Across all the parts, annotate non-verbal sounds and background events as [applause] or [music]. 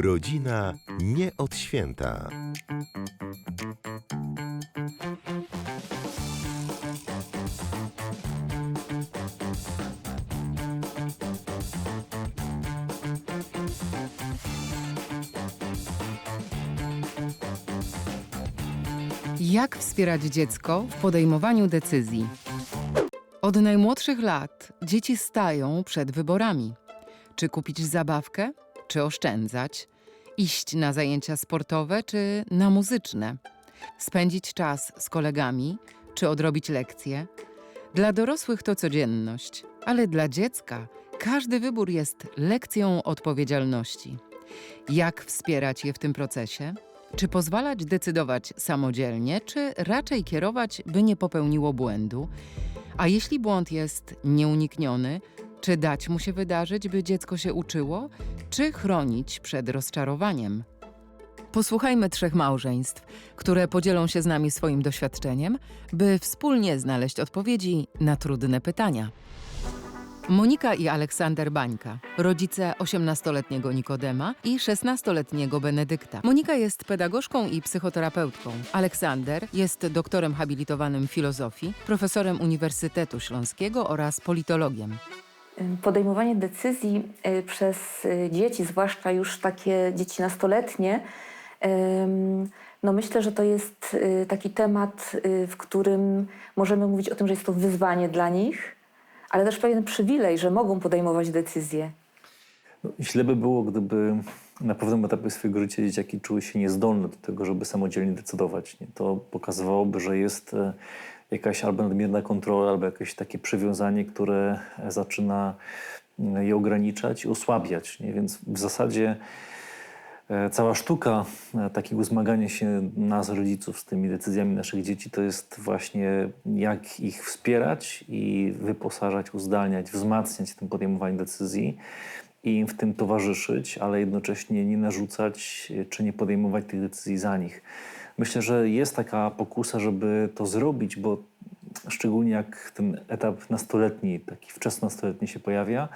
Rodzina nie od święta. Jak wspierać dziecko w podejmowaniu decyzji? Od najmłodszych lat dzieci stają przed wyborami: czy kupić zabawkę, czy oszczędzać, iść na zajęcia sportowe, czy na muzyczne, spędzić czas z kolegami, czy odrobić lekcje. Dla dorosłych to codzienność, ale dla dziecka każdy wybór jest lekcją odpowiedzialności. Jak wspierać je w tym procesie? Czy pozwalać decydować samodzielnie, czy raczej kierować, by nie popełniło błędu? A jeśli błąd jest nieunikniony, czy dać mu się wydarzyć, by dziecko się uczyło, czy chronić przed rozczarowaniem? Posłuchajmy trzech małżeństw, które podzielą się z nami swoim doświadczeniem, by wspólnie znaleźć odpowiedzi na trudne pytania. Monika i Aleksander Bańka, rodzice 18-letniego Nikodema i 16-letniego Benedykta. Monika jest pedagogzką i psychoterapeutką. Aleksander jest doktorem habilitowanym filozofii, profesorem Uniwersytetu Śląskiego oraz politologiem. Podejmowanie decyzji y, przez y, dzieci, zwłaszcza już takie dzieci nastoletnie, no myślę, że to jest y, taki temat, y, w którym możemy mówić o tym, że jest to wyzwanie dla nich, ale też pewien przywilej, że mogą podejmować decyzje. No, źle by było, gdyby na pewnym etapie swojego życia dzieciaki czuły się niezdolne do tego, żeby samodzielnie decydować. To pokazywałoby, że jest e, jakaś albo nadmierna kontrola, albo jakieś takie przywiązanie, które e, zaczyna je ograniczać i osłabiać. Nie? Więc w zasadzie e, cała sztuka e, takiego zmagania się nas, rodziców, z tymi decyzjami naszych dzieci, to jest właśnie jak ich wspierać i wyposażać, uzdalniać, wzmacniać w tym podejmowaniu decyzji i im w tym towarzyszyć, ale jednocześnie nie narzucać czy nie podejmować tych decyzji za nich. Myślę, że jest taka pokusa, żeby to zrobić, bo szczególnie jak ten etap nastoletni, taki wczesnonastoletni się pojawia,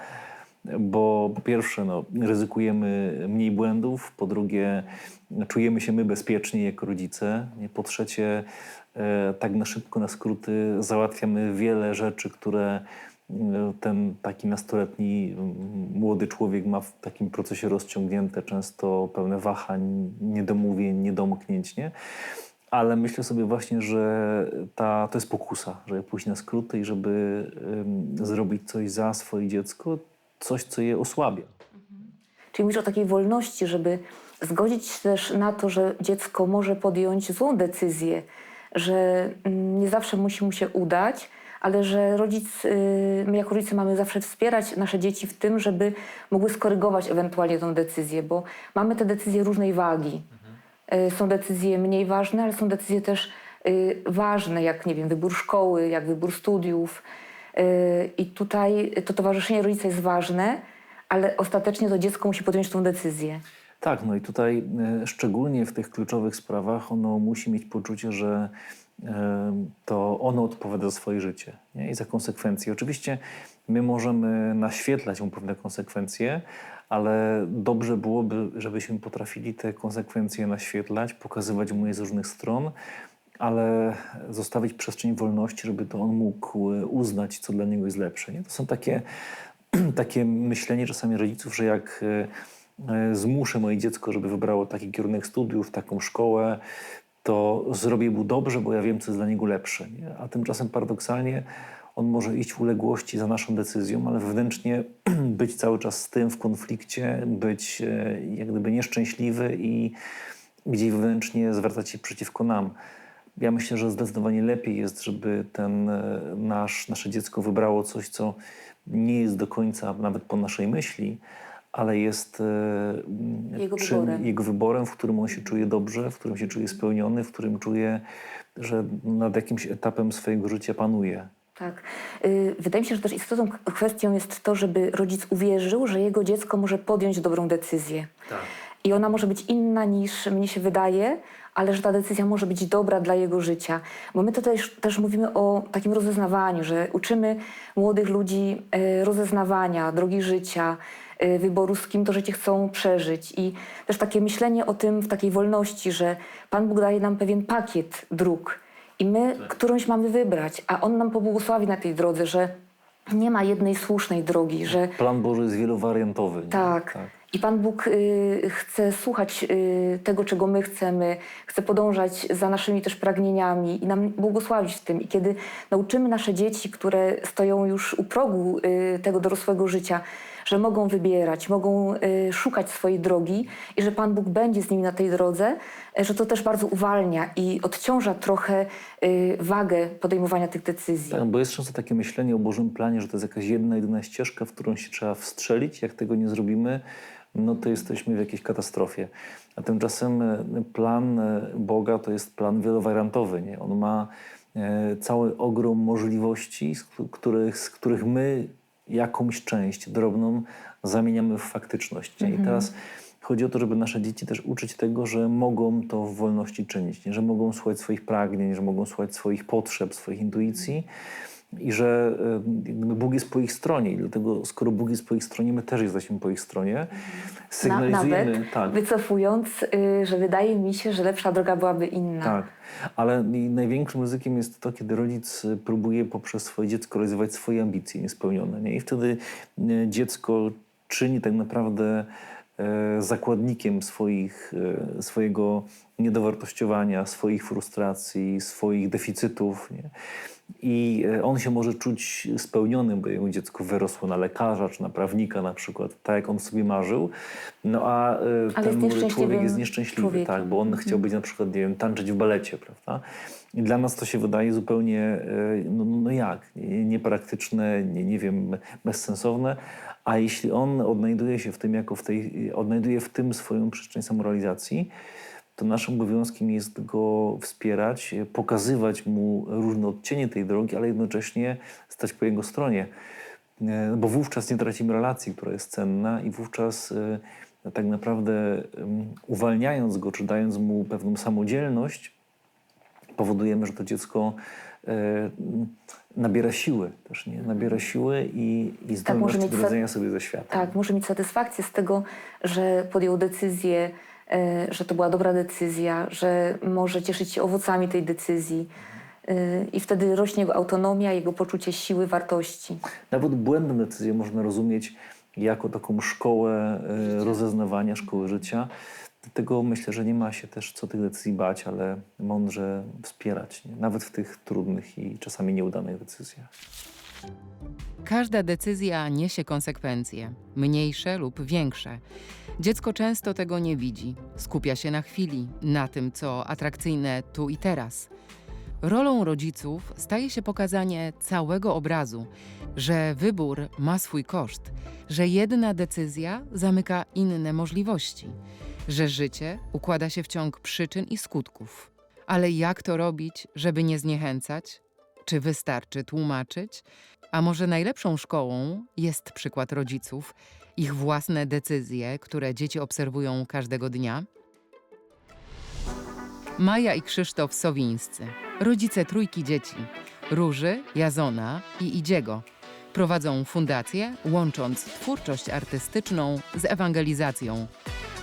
bo po pierwsze no, ryzykujemy mniej błędów, po drugie czujemy się my bezpieczniej jako rodzice, po trzecie e, tak na szybko, na skróty załatwiamy wiele rzeczy, które ten taki nastoletni m, młody człowiek ma w takim procesie rozciągnięte, często pełne wahań, niedomówień, niedomknięć, nie? Ale myślę sobie właśnie, że ta, to jest pokusa, żeby pójść na skróty i żeby zrobić coś za swoje dziecko, coś, co je osłabia. Czyli mówisz o takiej wolności, żeby zgodzić się też na to, że dziecko może podjąć złą decyzję, że mm, nie zawsze musi mu się udać, ale że rodzic, y, my jako rodzice mamy zawsze wspierać nasze dzieci w tym, żeby mogły skorygować ewentualnie tą decyzję, bo mamy te decyzje różnej wagi. Y, Są decyzje mniej ważne, ale są decyzje też y, ważne, jak nie wiem, wybór szkoły, jak wybór studiów. I tutaj to towarzyszenie rodzica jest ważne, ale ostatecznie to dziecko musi podjąć tą decyzję. Tak, no i tutaj e, szczególnie w tych kluczowych sprawach ono musi mieć poczucie, że e, to ono odpowiada za swoje życie nie? i za konsekwencje. Oczywiście my możemy naświetlać mu pewne konsekwencje, ale dobrze byłoby, żebyśmy potrafili te konsekwencje naświetlać, pokazywać mu je z różnych stron, ale zostawić przestrzeń wolności, żeby to on mógł e, uznać, co dla niego jest lepsze. Nie? To są takie, [clears throat] takie myślenie czasami rodziców, że jak zmuszę moje dziecko, żeby wybrało taki kierunek studiów, taką szkołę, to zrobię mu dobrze, bo ja wiem, co jest dla niego lepsze. Nie? A tymczasem paradoksalnie on może iść w uległości za naszą decyzją, ale wewnętrznie [clears throat] być cały czas z tym w konflikcie, być e, jak gdyby nieszczęśliwy i gdzieś wewnętrznie zwracać się przeciwko nam. Ja myślę, że zdecydowanie lepiej jest, żeby ten e, nasz, nasze dziecko wybrało coś, co nie jest do końca nawet po naszej myśli, ale jest e, mm, Jego wyborem. jego wyborem, w którym on się czuje dobrze, w którym się czuje spełniony, w którym czuje, że nad jakimś etapem swojego życia panuje. Tak. Y, Wydaje mi się, że też istotną kwestią jest to, żeby rodzic uwierzył, że jego dziecko może podjąć dobrą decyzję. I ona może być inna niż mnie się wydaje, ale że ta decyzja może być dobra dla jego życia. Bo my tutaj też, też mówimy o takim rozeznawaniu, że uczymy młodych ludzi e, rozeznawania, drogi życia, wyboru, z kim to życie chcą przeżyć. I też takie myślenie o tym w takiej wolności, że Pan Bóg daje nam pewien pakiet dróg i my którąś mamy wybrać, a On nam pobłogosławi na tej drodze, że nie ma jednej słusznej drogi, że Plan Boży jest wielowariantowy. nie? tak. I Pan Bóg y, chce słuchać y, tego, czego my chcemy, chce podążać za naszymi też pragnieniami i nam błogosławić w tym. I kiedy nauczymy nasze dzieci, które stoją już u progu y, tego dorosłego życia, że mogą wybierać, mogą y, szukać swojej drogi i że Pan Bóg będzie z nimi na tej drodze, y, że to też bardzo uwalnia i odciąża trochę y, wagę podejmowania tych decyzji. Tak, bo jest często takie myślenie o Bożym planie, że to jest jakaś jedna, jedyna ścieżka, w którą się trzeba wstrzelić. Jak tego nie zrobimy, no to jesteśmy w jakiejś katastrofie. A tymczasem plan Boga to jest plan wielowariantowy. Nie? On ma cały ogrom możliwości, z któ- których, z których my jakąś część drobną zamieniamy w faktyczność. Nie? I teraz chodzi o to, żeby nasze dzieci też uczyć tego, że mogą to w wolności czynić, nie? że mogą słuchać swoich pragnień, że mogą słuchać swoich potrzeb, swoich intuicji i że Bóg jest po ich stronie. I dlatego, skoro Bóg jest po ich stronie, my też jesteśmy po ich stronie. Na, Sygnalizujemy, nawet tak, wycofując, y, że wydaje mi się, że lepsza droga byłaby inna. tak. Ale największym ryzykiem jest to, kiedy rodzic e, próbuje poprzez swoje dziecko realizować swoje ambicje niespełnione. Nie? I wtedy e, dziecko czyni tak naprawdę e, zakładnikiem swoich, e, swojego niedowartościowania, swoich frustracji, swoich deficytów. Nie? I e, on się może czuć spełnionym, bo jego dziecko wyrosło na lekarza czy na prawnika na przykład, tak jak on sobie marzył. No a e, Ale ten młody człowiek jest nieszczęśliwy, człowiekiem. tak, bo on chciał być na przykład, nie wiem, tańczyć w balecie, prawda? I dla nas to się wydaje zupełnie, e, no, no jak, nie- niepraktyczne, nie, nie wiem, bezsensowne. A jeśli on odnajduje się w tym, jako w tej, odnajduje w tym swoją przestrzeń samorealizacji, to naszym obowiązkiem jest go wspierać, e, pokazywać mu różne odcienie tej drogi, ale jednocześnie stać po jego stronie. E, Bo wówczas nie tracimy relacji, która jest cenna i wówczas e, tak naprawdę uwalniając go, czy dając mu pewną samodzielność, powodujemy, że to dziecko nabiera siły też, nie? Nabiera siły i, i może zdolności mieć do radzenia sobie ze światem. Tak, może mieć satysfakcję z tego, że podjął decyzję, że to była dobra decyzja, że może cieszyć się owocami tej decyzji. E, I wtedy rośnie jego autonomia, jego poczucie siły, wartości. Nawet błędną decyzję można rozumieć jako taką szkołę e, rozeznawania, szkołę życia. Dlatego myślę, że nie ma się też co tych decyzji bać, ale mądrze wspierać, nie? nawet w tych trudnych i czasami nieudanych decyzjach. Każda decyzja niesie konsekwencje, mniejsze lub większe. Dziecko często tego nie widzi, skupia się na chwili, na tym, co atrakcyjne tu i teraz. Rolą rodziców staje się pokazanie całego obrazu, że wybór ma swój koszt, że jedna decyzja zamyka inne możliwości, że życie układa się w ciąg przyczyn i skutków. Ale jak to robić, żeby nie zniechęcać? Czy wystarczy tłumaczyć? A może najlepszą szkołą jest przykład rodziców, ich własne decyzje, które dzieci obserwują każdego dnia? Maja i Krzysztof Sowińscy, rodzice trójki dzieci, Róży, Jazona i Idziego. Prowadzą fundację, łącząc twórczość artystyczną z ewangelizacją.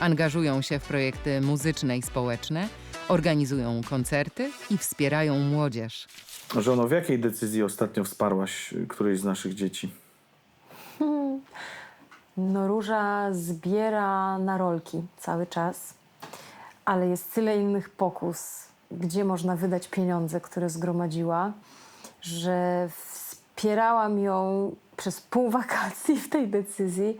Angażują się w projekty muzyczne i społeczne, organizują koncerty i wspierają młodzież. Żono, w jakiej decyzji ostatnio wsparłaś którejś z naszych dzieci? No Róża zbiera na rolki cały czas, ale jest tyle innych pokus, gdzie można wydać pieniądze, które zgromadziła, że wspierałam ją przez pół wakacji w tej decyzji,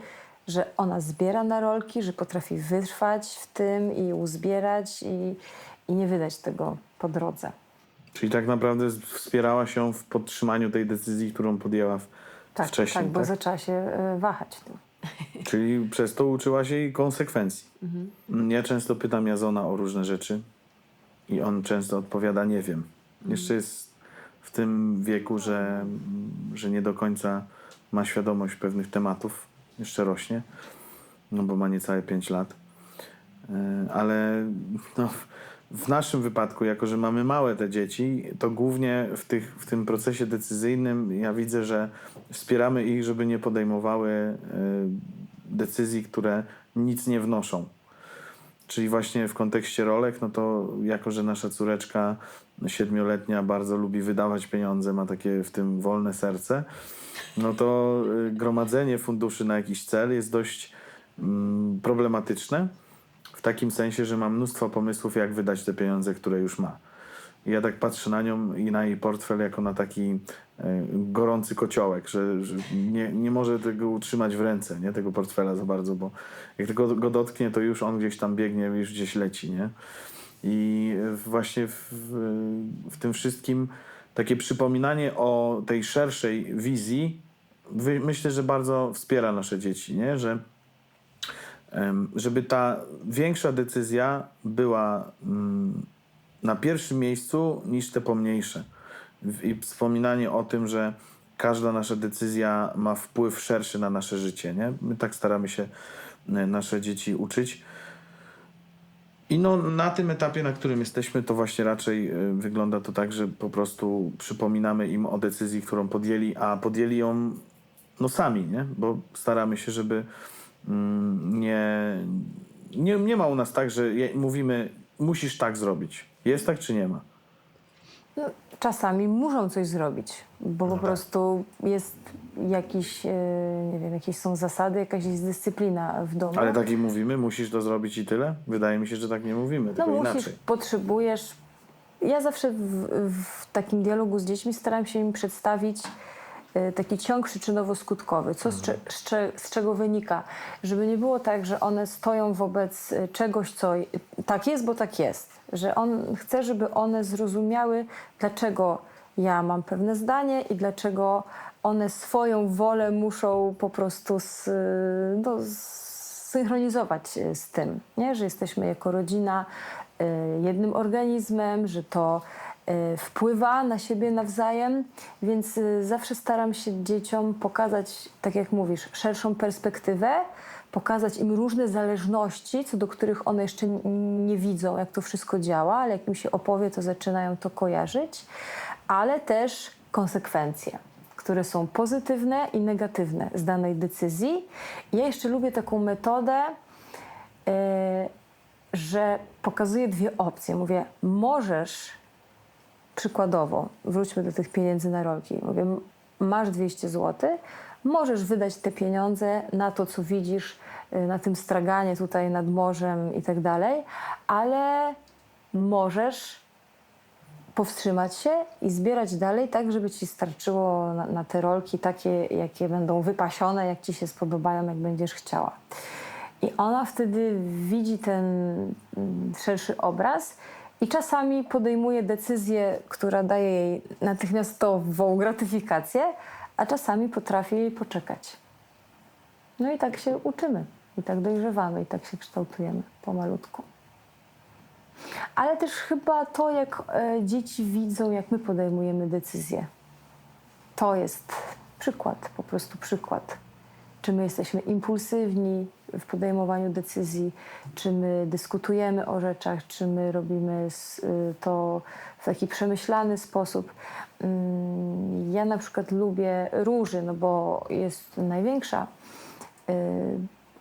że ona zbiera na rolki, że potrafi wytrwać w tym i uzbierać i, i nie wydać tego po drodze. Czyli tak naprawdę wspierała się w podtrzymaniu tej decyzji, którą podjęła w, Tak, wcześniej. tak, bo tak? zaczęła się e, wahać tym. [laughs] Czyli przez to uczyła się jej konsekwencji. Mhm. Ja często pytam Jazona o różne rzeczy i on często odpowiada nie wiem. Mhm. Jeszcze jest w tym wieku, że, że nie do końca ma świadomość pewnych tematów. Jeszcze rośnie, no bo ma niecałe 5 lat. E, Ale no, w naszym wypadku, jako że mamy małe te dzieci, to głównie w, tych, w tym procesie decyzyjnym ja widzę, że wspieramy ich, żeby nie podejmowały e, decyzji, które nic nie wnoszą. Czyli właśnie w kontekście rolek, no to jako, że nasza córeczka siedmioletnia bardzo lubi wydawać pieniądze, ma takie w tym wolne serce, no to y, gromadzenie funduszy na jakiś cel jest dość mm, problematyczne. W takim sensie, że ma mnóstwo pomysłów, jak wydać te pieniądze, które już ma. Ja tak patrzę na nią i na jej portfel jako na taki e, gorący kociołek, że, nie, nie może tego utrzymać w ręce, nie? tego portfela za bardzo, bo jak tylko go dotknie, to już on gdzieś tam biegnie, już gdzieś leci. Nie? I właśnie w, w, tym wszystkim takie przypominanie o tej szerszej wizji myślę, że bardzo wspiera nasze dzieci, nie? że żeby ta większa decyzja była mm, na pierwszym miejscu niż te pomniejsze. I wspominanie o tym, że każda nasza decyzja ma wpływ szerszy na nasze życie. Nie? My tak staramy się e, nasze dzieci uczyć. I no, na tym etapie, na którym jesteśmy, to właśnie raczej e, wygląda to tak, że po prostu przypominamy im o decyzji, którą podjęli, a podjęli ją no sami, nie? bo staramy się, żeby nie, nie, nie ma u nas tak, że mówimy, musisz tak zrobić. Jest tak, czy nie ma? No, czasami muszą coś zrobić, bo No po tak. prostu jest jakiś, e, nie wiem, jakieś są zasady, jakaś jest dyscyplina w domu. Ale tak i mówimy, musisz to zrobić i tyle? Wydaje mi się, że tak nie mówimy, No musisz, inaczej. potrzebujesz. Ja zawsze w, w takim dialogu z dziećmi staram się im przedstawić taki ciąg przyczynowo-skutkowy, co z, cze, z, cze, z czego wynika, żeby nie było tak, że one stoją wobec e, czegoś, co tak jest, bo tak jest, że on chce, żeby one zrozumiały, dlaczego ja mam pewne zdanie i dlaczego one swoją wolę muszą po prostu z, no, synchronizować z tym, nie? że jesteśmy jako rodzina jednym organizmem, że to wpływa na siebie nawzajem, więc e, zawsze staram się dzieciom pokazać, tak jak mówisz, szerszą perspektywę, pokazać im różne zależności, co do których one jeszcze nie widzą, jak to wszystko działa, ale jak im się opowie, to zaczynają to kojarzyć, ale też konsekwencje które są pozytywne i negatywne z danej decyzji. Ja jeszcze lubię taką metodę, e, że pokazuję dwie opcje. Mówię, możesz przykładowo, wróćmy do tych pieniędzy na rolki. Mówię, masz 200 zł, możesz wydać te pieniądze na to, co widzisz y, na tym straganie tutaj nad morzem i tak dalej, ale możesz powstrzymać się i zbierać dalej, tak żeby ci starczyło na, na te rolki takie, jakie będą wypasione, jak ci się spodobają, jak będziesz chciała. I ona wtedy widzi ten mm, szerszy obraz i czasami podejmuje decyzję, która daje jej natychmiastową gratyfikację, a czasami potrafi jej poczekać. No i tak się uczymy, i tak dojrzewamy, i tak się kształtujemy pomalutku. Ale też chyba to, jak e, dzieci widzą, jak my podejmujemy decyzje. To jest przykład, po prostu przykład. Czy my jesteśmy impulsywni w podejmowaniu decyzji, czy my dyskutujemy o rzeczach, czy my robimy y, to w taki przemyślany sposób. Mm, Ja na przykład lubię róży, no bo jest największa y,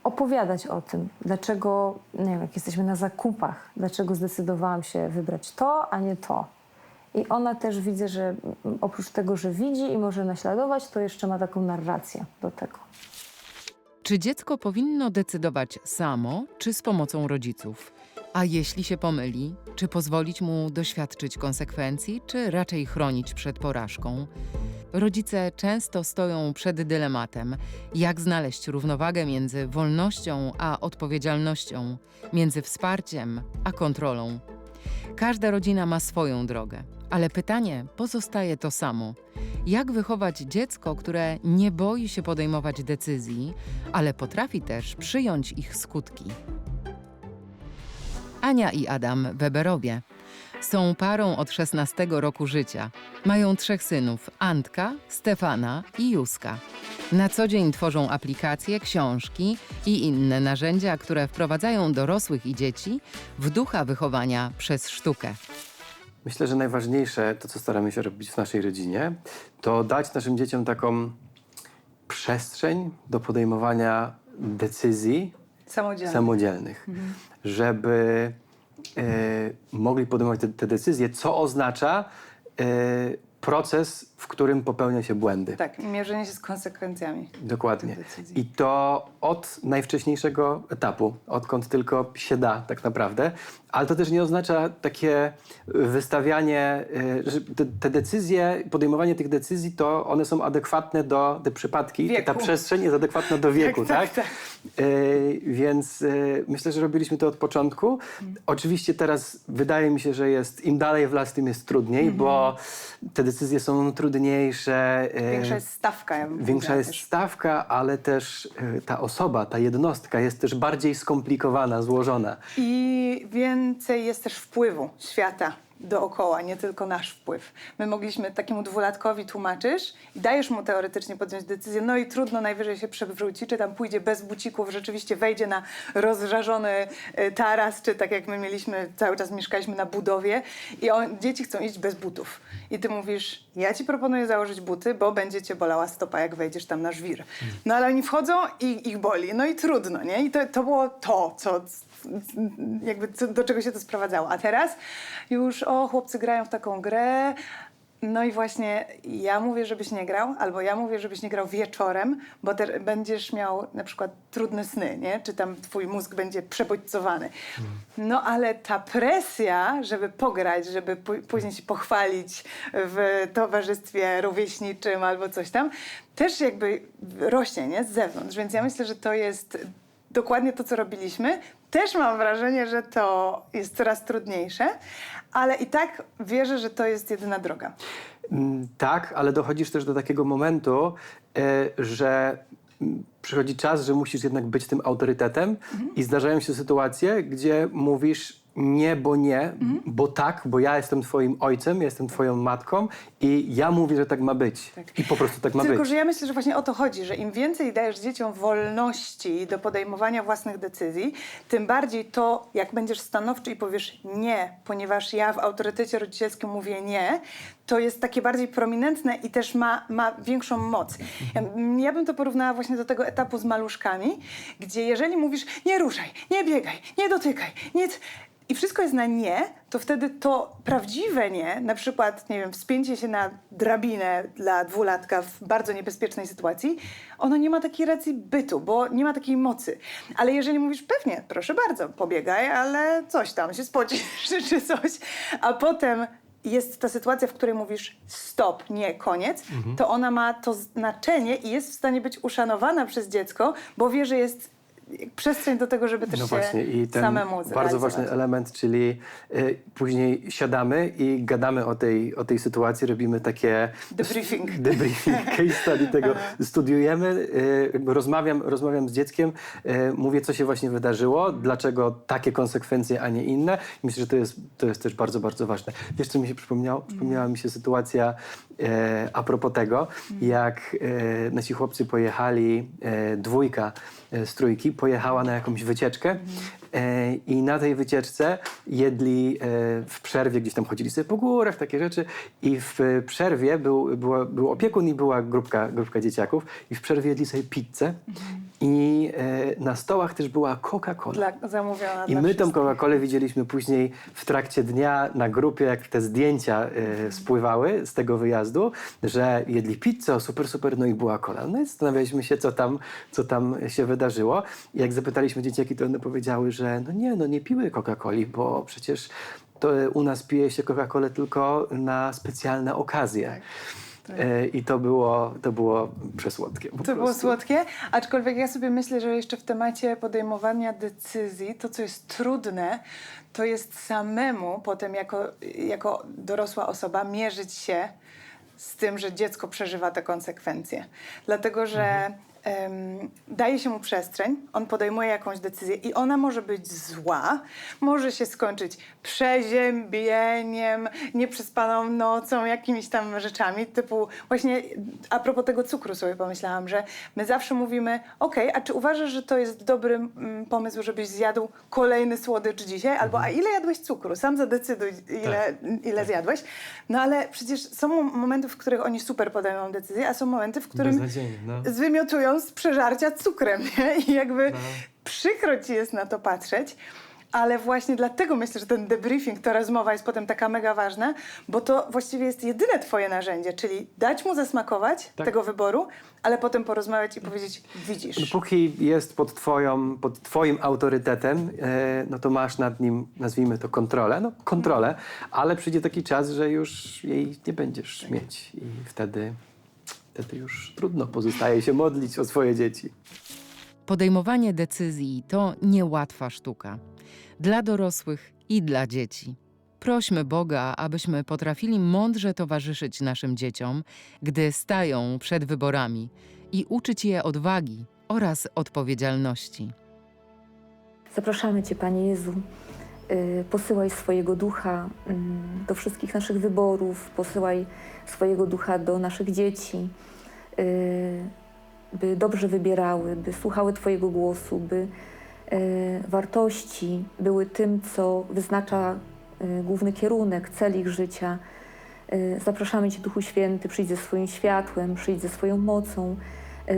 opowiadać o tym, dlaczego, nie wiem, jak jesteśmy na zakupach, dlaczego zdecydowałam się wybrać to, a nie to. I ona też widzę, że mm, oprócz tego, że widzi i może naśladować, to jeszcze ma taką narrację do tego. Czy dziecko powinno decydować samo, czy z pomocą rodziców? A jeśli się pomyli, czy pozwolić mu doświadczyć konsekwencji, czy raczej chronić przed porażką? Rodzice często stoją przed dylematem, jak znaleźć równowagę między wolnością a odpowiedzialnością, między wsparciem a kontrolą. Każda rodzina ma swoją drogę, ale pytanie pozostaje to samo. Jak wychować dziecko, które nie boi się podejmować decyzji, ale potrafi też przyjąć ich skutki? Ania i Adam Weberowie są parą od 16 roku życia. Mają trzech synów: Antka, Stefana i Juska. Na co dzień tworzą aplikacje, książki i inne narzędzia, które wprowadzają dorosłych i dzieci w ducha wychowania przez sztukę. Myślę, że najważniejsze, to co staramy się robić w naszej rodzinie, to dać naszym dzieciom taką przestrzeń do podejmowania decyzji Samodzielnie. samodzielnych, żeby e, mogli podejmować te, te decyzje, co oznacza e, proces, w którym popełnia się błędy. Tak, mierzenie się z konsekwencjami. Dokładnie. I to od najwcześniejszego etapu, odkąd tylko się da tak naprawdę. Ale to też nie oznacza takie wystawianie, y, że te, te decyzje, podejmowanie tych decyzji, to one są adekwatne do te przypadki. Wieku. Ta przestrzeń jest adekwatna do [laughs] wieku, tak? tak, Y, więc y, myślę, że robiliśmy to od początku. Oczywiście teraz wydaje mi się, że jest im dalej w las, tym jest trudniej, bo te decyzje są trudniejsze. Większa jest stawka, ja Większa jest też. stawka, ale też ta osoba, ta jednostka jest też bardziej skomplikowana, złożona. I więcej jest też wpływu świata dookoła, nie tylko nasz wpływ. My mogliśmy takiemu dwulatkowi tłumaczysz i dajesz mu teoretycznie podjąć decyzję, no i trudno, najwyżej się przewróci, czy tam pójdzie bez bucików, rzeczywiście wejdzie na rozżarzony y, taras, czy tak jak my mieliśmy, cały czas mieszkaliśmy na budowie i on, dzieci chcą iść bez butów. I ty mówisz, ja ci proponuję założyć buty, bo będzie cię bolała stopa, jak wejdziesz tam na żwir. No ale oni wchodzą i ich boli, no i trudno, nie? I to, to było to, co jakby co, do czego się to sprowadzało. A teraz już, o, chłopcy grają w taką grę. No i właśnie ja mówię, żebyś nie grał, albo ja mówię, żebyś nie grał wieczorem, bo te, będziesz miał na przykład trudne sny, nie? Czy tam twój mózg będzie przebodźcowany. No ale ta presja, żeby pograć, żeby pó- później się pochwalić w towarzystwie rówieśniczym albo coś tam, też jakby rośnie, nie? Z zewnątrz. Więc ja myślę, że to jest dokładnie to, co robiliśmy. Też mam wrażenie, że to jest coraz trudniejsze, ale i tak wierzę, że to jest jedyna droga. Mm, Tak, ale dochodzisz też do takiego momentu, y, że mm, przychodzi czas, że musisz jednak być tym autorytetem i zdarzają się sytuacje, gdzie mówisz nie, bo nie, bo tak, bo ja jestem twoim ojcem, jestem twoją matką i ja mówię, że tak ma być. I po prostu tak ma Tylko, być. że ja myślę, że właśnie o to chodzi, że im więcej dajesz dzieciom wolności do podejmowania własnych decyzji, tym bardziej to, jak będziesz stanowczy i powiesz nie, ponieważ ja w autorytecie rodzicielskim mówię nie, to jest takie bardziej prominentne i też ma, ma większą moc. Ja, ja bym to porównała właśnie do tego etapu z maluszkami, gdzie jeżeli mówisz nie ruszaj, nie biegaj, nie dotykaj, nic i wszystko jest na nie, to wtedy to prawdziwe nie, na przykład, nie wiem, wspięcie się na drabinę dla dwulatka w bardzo niebezpiecznej sytuacji, ono nie ma takiej racji bytu, bo nie ma takiej mocy. Ale jeżeli mówisz, pewnie, proszę bardzo, pobiegaj, ale coś tam się spocisz [laughs] czy coś, a potem jest ta sytuacja, w której mówisz stop, nie, koniec, to ona ma to znaczenie i jest w stanie być uszanowana przez dziecko, bo wie, że jest przestrzeń do tego, żeby też No się właśnie i ten samemu bardzo ważny element, czyli y, później siadamy i gadamy o tej, o tej sytuacji, robimy takie Debriefing. [laughs] debriefing case study tego studiujemy, y, rozmawiam, rozmawiam z dzieckiem, y, mówię co się właśnie wydarzyło, dlaczego takie konsekwencje, a nie inne. Myślę, że to jest, to jest też bardzo, bardzo ważne. Wiesz co mi się przypomniało? Przypomniała mi się sytuacja e, a propos tego, jak e, nasi chłopcy pojechali, e, dwójka z trójki pojechała na jakąś wycieczkę e, i na tej wycieczce jedli e, w przerwie, gdzieś tam chodzili sobie po górach, takie rzeczy i w e, przerwie był, była, był opiekun i była grupka, grupka dzieciaków i w przerwie jedli sobie pizzę i e, na stołach też była Coca-Cola. Dla, zamówiona I my tą wszystkich. Coca-Colę widzieliśmy później w trakcie dnia na grupie, jak te zdjęcia e, spływały z tego wyjazdu, że jedli pizzę, super, super, no i była cola. No i zastanawialiśmy się, co tam, co tam się wydarzyło. I jak zapytaliśmy dzieciaki, to one powiedziały, że no nie, no nie piły Coca-Coli, bo przecież to u nas pije się Coca-Colę tylko na specjalne okazje. E, I to było, to było przesłodkie. To było prostu. słodkie, aczkolwiek ja sobie myślę, że jeszcze w temacie podejmowania decyzji, to co jest trudne, to jest samemu potem jako, jako dorosła osoba mierzyć się z tym, że dziecko przeżywa te konsekwencje. Dlatego, że em, daje się mu przestrzeń, on podejmuje jakąś decyzję i ona może być zła, może się skończyć przeziębieniem, nieprzespaną nocą, jakimiś tam rzeczami, typu właśnie a propos tego cukru sobie pomyślałam, że my zawsze mówimy, okej, a czy uważasz, że to jest dobry mm, pomysł, żebyś zjadł kolejny słodycz dzisiaj? Albo a ile jadłeś cukru? Sam zadecyduj, ile, ile zjadłeś. No ale przecież są momenty, w których oni super podejmują decyzje, a są momenty, w którym no. zwymiotują z przeżarcia cukrem, nie? I jakby przykro ci jest na to patrzeć. Ale właśnie dlatego myślę, że ten debriefing, ta rozmowa jest potem taka mega ważna, bo to właściwie jest jedyne twoje narzędzie, czyli dać mu zasmakować Tak. tego wyboru, ale potem porozmawiać i powiedzieć, widzisz. Dopóki jest pod, twoją, pod twoim autorytetem, e, no to masz nad nim, nazwijmy to kontrolę, no kontrolę, ale przyjdzie taki czas, że już jej nie będziesz mieć i wtedy, wtedy już trudno pozostaje się modlić o swoje dzieci. Podejmowanie decyzji to niełatwa sztuka. Dla dorosłych i dla dzieci. Prośmy Boga, abyśmy potrafili mądrze towarzyszyć naszym dzieciom, gdy stają przed wyborami i uczyć je odwagi oraz odpowiedzialności. Zapraszamy Cię, Panie Jezu. Y, Posyłaj swojego ducha mm, do wszystkich naszych wyborów, posyłaj swojego ducha do naszych dzieci, y, by dobrze wybierały, by słuchały Twojego głosu, by y, wartości były tym, co wyznacza główny kierunek, cel ich życia. Zapraszamy Cię, Duchu Święty, przyjdź ze swoim światłem, przyjdź ze swoją mocą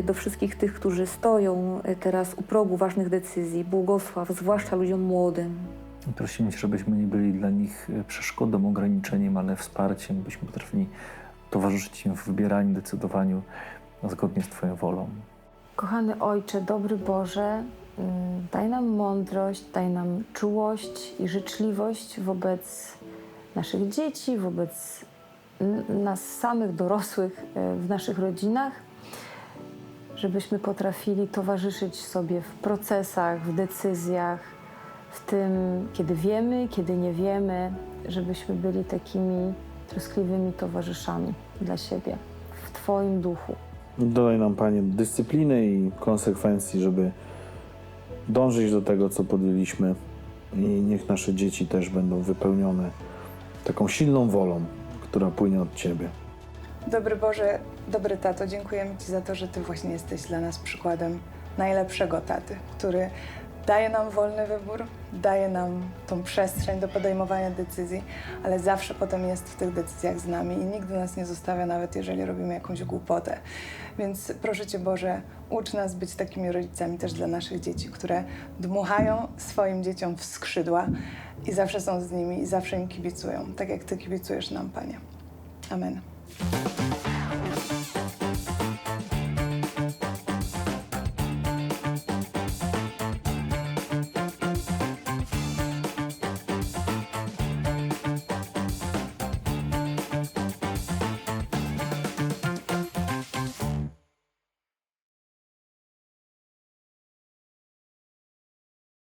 do wszystkich tych, którzy stoją teraz u progu ważnych decyzji. Błogosław, zwłaszcza ludziom młodym. Prosimy Cię, żebyśmy nie byli dla nich e, przeszkodą, ograniczeniem, ale wsparciem, byśmy potrafili towarzyszyć im w wybieraniu, decydowaniu zgodnie z Twoją wolą. Kochany Ojcze, dobry Boże, mm, daj nam mądrość, daj nam czułość i życzliwość wobec naszych dzieci, wobec nas samych dorosłych e, w naszych rodzinach, żebyśmy potrafili towarzyszyć sobie w procesach, w decyzjach, w tym, kiedy wiemy, kiedy nie wiemy, żebyśmy byli takimi troskliwymi towarzyszami dla siebie w Twoim duchu. Dodaj nam, Panie, dyscypliny i konsekwencji, żeby dążyć do tego, co podjęliśmy i niech nasze dzieci też będą wypełnione taką silną wolą, która płynie od Ciebie. Dobry Boże, dobry tato, dziękujemy Ci za to, że Ty właśnie jesteś dla nas przykładem najlepszego taty, który daje nam wolny wybór, daje nam tą przestrzeń do podejmowania decyzji, ale zawsze potem jest w tych decyzjach z nami i nigdy nas nie zostawia, nawet jeżeli robimy jakąś głupotę. Więc proszę Cię Boże, ucz nas być takimi rodzicami też dla naszych dzieci, które dmuchają swoim dzieciom w skrzydła i zawsze są z nimi i zawsze im kibicują, tak jak Ty kibicujesz nam, Panie. Amen.